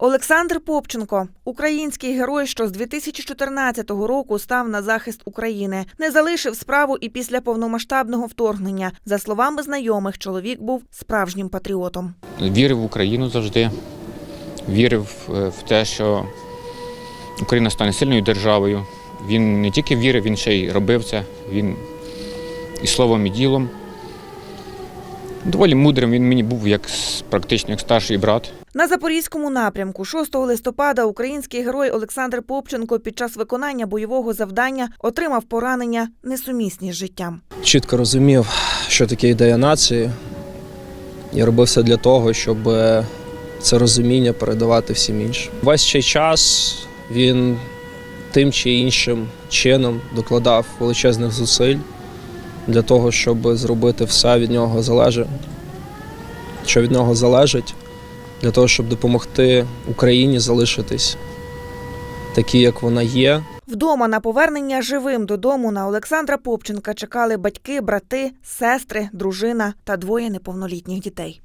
Олександр Попченко, український герой, що з 2014 року став на захист України, не залишив справу і після повномасштабного вторгнення. За словами знайомих, чоловік був справжнім патріотом. Вірив в Україну завжди, вірив е, в те, що Україна стане сильною державою. Він не тільки вірив, він ще й робив це. Він і словом, і ділом. Доволі мудрим він мені був як практично як старший брат. На запорізькому напрямку 6 листопада український герой Олександр Попченко під час виконання бойового завдання отримав поранення несумісні з життям. чітко розумів, що таке ідея нації, і робив все для того, щоб е, це розуміння передавати всім іншим. Весь цей час він тим чи іншим чином докладав величезних зусиль для того, щоб зробити все від нього залежить, що від нього залежить, для того, щоб допомогти Україні залишитись такій, як вона є, Вдома на повернення живим додому на Олександра Попченка чекали батьки, брати, сестри, дружина та двоє неповнолітніх дітей.